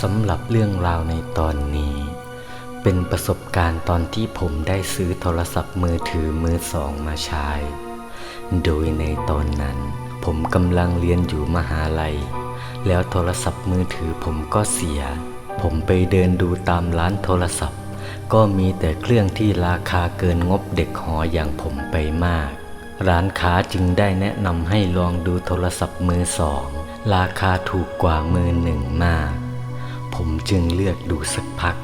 สำหรับเรื่องราวในตอนนี้ เป็นประสบการณ์ตอนที่ผมได้ซื้อโทรศัพท์มือถือมือสองมาใช้ โดยในตอนนั้น ผมกำลังเรียนอยู่มหาลัย แล้วโทรศัพท์มือถือผมก็เสีย ผมไปเดินดูตามร้านโทรศัพท์ ก็มีแต่เครื่องที่ราคาเกินงบเด็กหออย่างผมไปมาก ร้านค้าจึงได้แนะนำให้ลองดูโทรศัพท์มือสองราคาถูกกว่ามือหนึ่งมาก ผมจึงเลือกดูสักพัก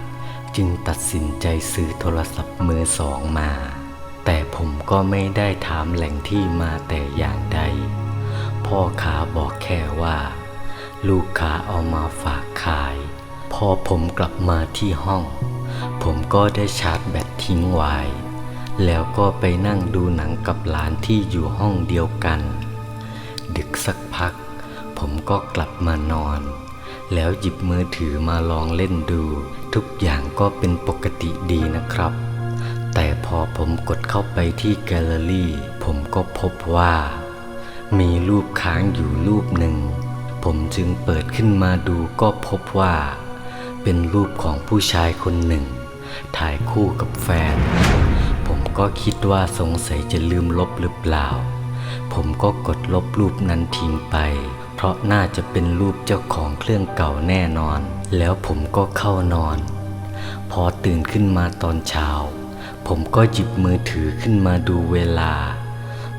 จึงตัดสินใจซื้อโทรศัพท์มือสองมา แต่ผมก็ไม่ได้ถามแหล่งที่มาแต่อย่างใด พ่อค้าบอกแค่ว่า ลูกค้าเอามาฝากขาย พอผมกลับมาที่ห้อง ผมก็ได้ชาร์จแบตทิ้งไว้ แล้วก็ไปนั่งดูหนังกับหลานที่อยู่ห้องเดียวกัน ดึกสักพัก ผมก็กลับมานอน แล้วหยิบมือถือมาลองเล่นดู ทุกอย่างก็เป็นปกติดีนะครับ แต่พอผมกดเข้าไปที่แกลเลอรี่ ผมก็พบว่า มีรูปค้างอยู่รูปหนึ่ง ผมจึงเปิดขึ้นมาดูก็พบว่า เป็นรูปของผู้ชายคนหนึ่ง ถ่ายคู่กับแฟน ผมก็คิดว่าสงสัยจะลืมลบหรือเปล่า ผมก็กดลบรูปนั้นทิ้งไป เพราะน่าจะเป็นรูปเจ้าของเครื่องเก่าแน่นอน แล้วผมก็เข้านอน พอตื่นขึ้นมาตอนเช้า ผมก็หยิบมือถือขึ้นมาดูเวลา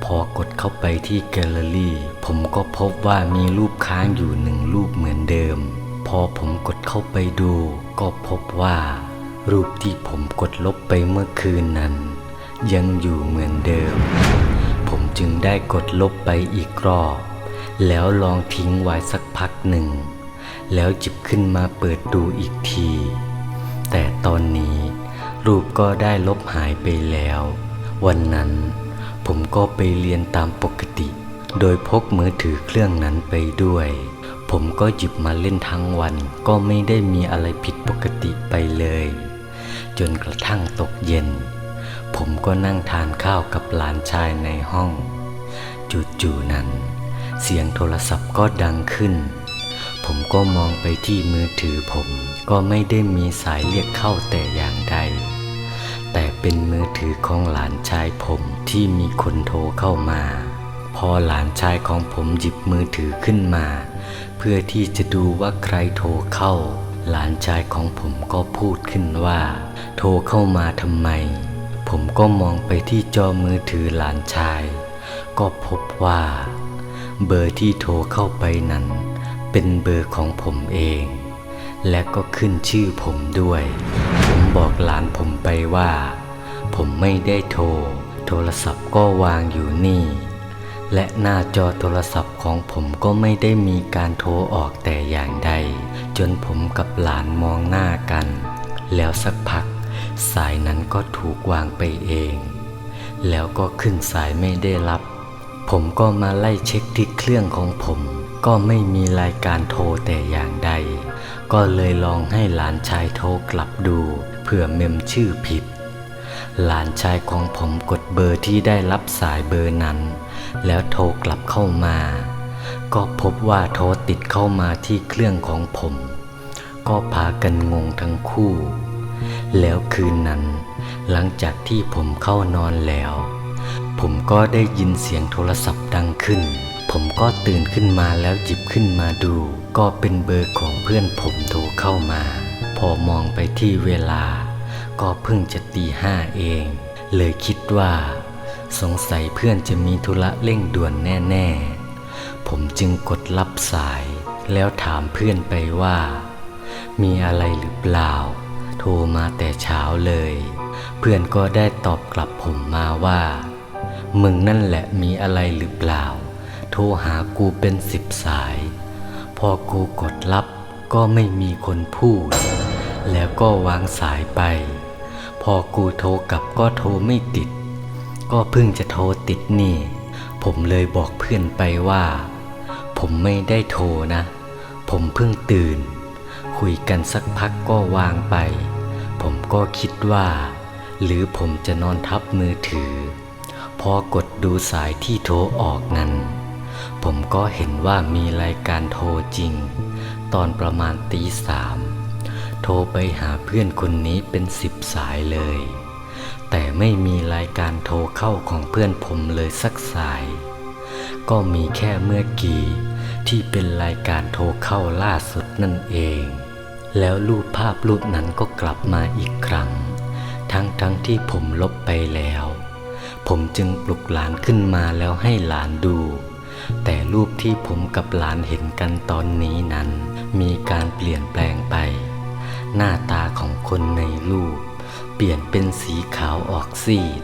พอกดเข้าไปที่แกลเลอรี่ ผมก็พบว่ามีรูปค้างอยู่หนึ่งรูปเหมือนเดิม พอผมกดเข้าไปดู ก็พบว่า รูปที่ผมกดลบไปเมื่อคืนนั้น ยังอยู่เหมือนเดิมผม จึงได้กดลบไปอีกรอบ แล้วลองทิ้งไว้สักพักหนึ่ง แล้วจิบขึ้นมาเปิดดูอีกที แต่ตอนนี้ รูปก็ได้ลบหายไปแล้ว วันนั้นผมก็ไปเรียนตามปกติ โดยพกมือถือเครื่องนั้นไปด้วย ผมก็หยิบมาเล่นทั้งวันก็ไม่ได้มีอะไรผิดปกติไปเลย จนกระทั่งตกเย็น ผมก็นั่งทานข้าวกับหลานชายในห้อง จู่ๆนั้น เสียงโทรศัพท์ก็ดังขึ้น ผมก็มองไปที่มือถือผมก็ไม่ได้มีสายเรียกเข้าแต่อย่างใด แต่เป็นมือถือของหลานชายผมที่มีคนโทรเข้ามา พอหลานชายของผมหยิบมือถือขึ้นมา เพื่อที่จะดูว่าใครโทรเข้า หลานชายของผมก็พูดขึ้นว่า โทรเข้ามาทำไม ผมก็มองไปที่จอมือถือหลานชาย ก็พบว่า เบอร์ที่โทรเข้าไปนั้น เป็นเบอร์ของผมเอง และก็ขึ้นชื่อผมด้วย ผมบอกหลานผมไปว่า ผมไม่ได้โทร โทรศัพท์ก็วางอยู่นี่ และหน้าจอโทรศัพท์ของผมก็ไม่ได้มีการโทรออกแต่อย่างใด จนผมกับหลานมองหน้ากัน แล้วสักพัก สายนั้นก็ถูกวางไปเอง แล้วก็ขึ้นสายไม่ได้รับ ผมก็มาไล่เช็คที่เครื่องของผม ก็ไม่มีรายการโทรแต่อย่างใด ก็เลยลองให้หลานชายโทรกลับดูเผื่อเมมชื่อผิด หลานชายของผมกดเบอร์ที่ได้รับสายเบอร์นั้น แล้วโทรกลับเข้ามา ก็พบว่าโทรติดเข้ามาที่เครื่องของผม ก็พากันงงทั้งคู่ แล้วคืนนั้น หลังจากที่ผมเข้านอนแล้ว ผมก็ได้ยินเสียงโทรศัพท์ดังขึ้น ผมก็ตื่นขึ้นมาแล้วหยิบขึ้นมาดู ก็เป็นเบอร์ของเพื่อนผมโทรเข้ามา พอมองไปที่เวลา ก็เพิ่งจะตีห้าเอง เลยคิดว่า สงสัยเพื่อนจะมีธุระเร่งด่วนแน่ ๆ ผมจึงกดรับสาย แล้วถามเพื่อนไปว่า มีอะไรหรือเปล่า โทรมาแต่เช้าเลย เพื่อนก็ได้ตอบกลับผมมาว่า มึงนั่นแหละมีอะไรหรือเปล่า โทรหากูเป็นสิบสาย พอกูกดรับก็ไม่มีคนพูด แล้วก็วางสายไป พอกูโทรกลับก็โทรไม่ติด ก็เพิ่งจะโทรติดนี่ ผมเลยบอกเพื่อนไปว่า ผมไม่ได้โทรนะ ผมเพิ่งตื่น คุยกันสักพักก็วางไป ผมก็คิดว่า หรือผมจะนอนทับมือถือ พอกดดูสายที่โทรออกนั้น ผมก็เห็นว่ามีรายการโทรจริง ตอนประมาณตีสามโทรไปหาเพื่อนคนนี้เป็นสิบสายเลย แต่ไม่มีรายการโทรเข้าของเพื่อนผมเลยสักสาย ก็มีแค่เมื่อกี้ที่เป็นรายการโทรเข้าล่าสุดนั่นเอง แล้วรูปภาพรูปนั้นก็กลับมาอีกครั้ง ทั้งทั้งที่ผมลบไปแล้ว ผมจึงปลุกหลานขึ้นมาแล้วให้หลานดู แต่รูปที่ผมกับหลานเห็นกันตอนนี้นั้น มีการเปลี่ยนแปลงไป หน้าตาของคนในรูป เปลี่ยนเป็นสีขาวออกซีด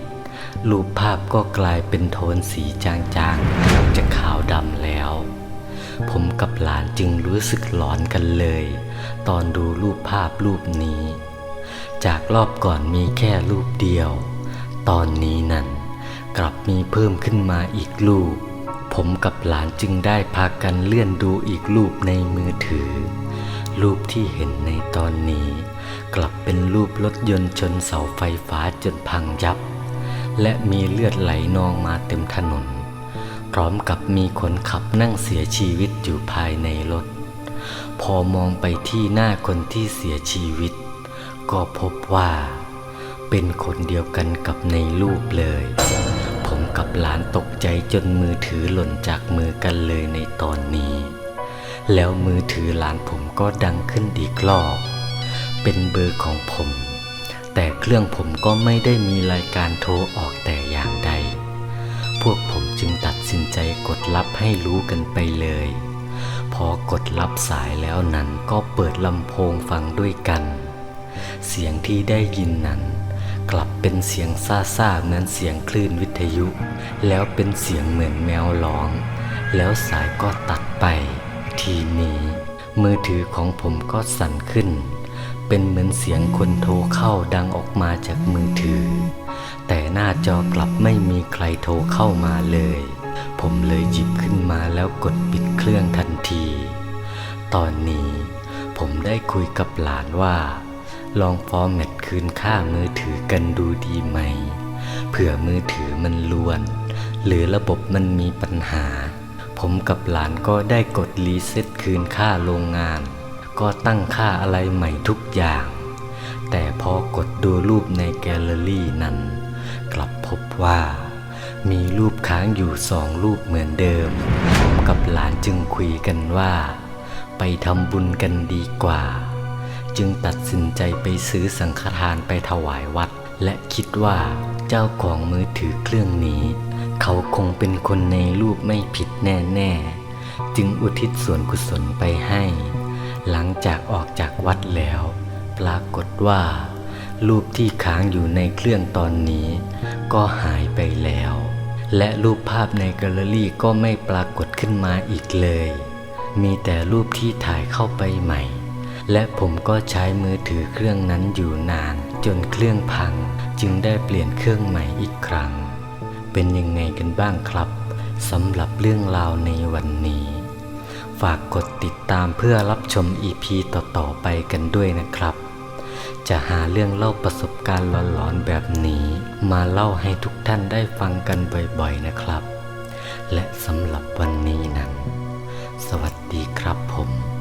รูปภาพก็กลายเป็นโทนสีจางๆเกือบจะขาวดำแล้ว ผมกับหลานจึงรู้สึกหลอนกันเลย ตอนดูรูปภาพรูปนี้ จากรอบก่อนมีแค่รูปเดียว ตอนนี้นั่นกลับมีเพิ่มขึ้นมาอีกรูป ผมกับหลานจึงได้พากันเลื่อนดูอีกรูปในมือถือ รูปที่เห็นในตอนนี้ กลับเป็นรูปรถยนต์ชนเสาไฟฟ้าจนพังยับ และมีเลือดไหลนองมาเต็มถนน พร้อมกับมีคนขับนั่งเสียชีวิตอยู่ภายในรถ พอมองไปที่หน้าคนที่เสียชีวิต ก็พบว่า เป็นคนเดียวกันกับในรูปเลย ผมกับหลานตกใจจนมือถือหล่นจากมือกันเลยในตอนนี้ แล้วมือถือหลานผมก็ดังขึ้นอีกรอบเป็นเบอร์ของผม แต่เครื่องผมก็ไม่ได้มีรายการโทรออกแต่อย่างใด พวกผมจึงตัด สินใจกดรับให้รู้กันไปเลย พอกดรับสายแล้วนั้นก็เปิดลำโพงฟังด้วยกัน เสียงที่ได้ยินนั้น กลับเป็นเสียงซ่าเหมือนเสียงคลื่นวิทยุ แล้วเป็นเสียงเหมือนแมวร้อง แล้วสายก็ตัดไป ทีนี้มือถือของผมก็สั่นขึ้น เป็นเหมือนเสียงคนโทรเข้าดังออกมาจากมือถือ แต่หน้าจอกลับไม่มีใครโทรเข้ามาเลย ผมเลยหยิบขึ้นมาแล้วกดปิดเครื่องทันที ตอนนี้ผมได้คุยกับหลานว่า ลองฟอร์แมตคืนค่ามือถือกันดูดีไหม เผื่อมือถือมันล้วน หรือระบบมันมีปัญหา ผมกับหลานก็ได้กดรีเซ็ตคืนค่าโรงงาน ก็ตั้งค่าอะไรใหม่ทุกอย่าง แต่พอกดดูรูปในแกลเลอรี่นั้น กลับพบว่า มีรูปค้างอยู่สองรูปเหมือนเดิม ผมกับหลานจึงคุยกันว่า ไปทำบุญกันดีกว่า จึงตัดสินใจไปซื้อสังฆทานไปถวายวัด และคิดว่าเจ้าของมือถือเครื่องนี้ เขาคงเป็นคนในรูปไม่ผิดแน่ๆ จึงอุทิศส่วนกุศลไปให้ หลังจากออกจากวัดแล้ว ปรากฏว่า รูปที่ค้างอยู่ในเครื่องตอนนี้ ก็หายไปแล้ว และรูปภาพในแกลเลอรี่ก็ไม่ปรากฏขึ้นมาอีกเลย มีแต่รูปที่ถ่ายเข้าไปใหม่ และผมก็ใช้มือถือเครื่องนั้นอยู่นาน จนเครื่องพัง จึงได้เปลี่ยนเครื่องใหม่อีกครั้ง เป็นยังไงกันบ้างครับสำหรับเรื่องราวในวันนี้ ฝากกดติดตามเพื่อรับชม EP ต่อๆไปกันด้วยนะครับ จะหาเรื่องเล่าประสบการณ์หลอนๆแบบนี้ มาเล่าให้ทุกท่านได้ฟังกันบ่อยๆนะครับ และสำหรับวันนี้นั้น สวัสดีครับผม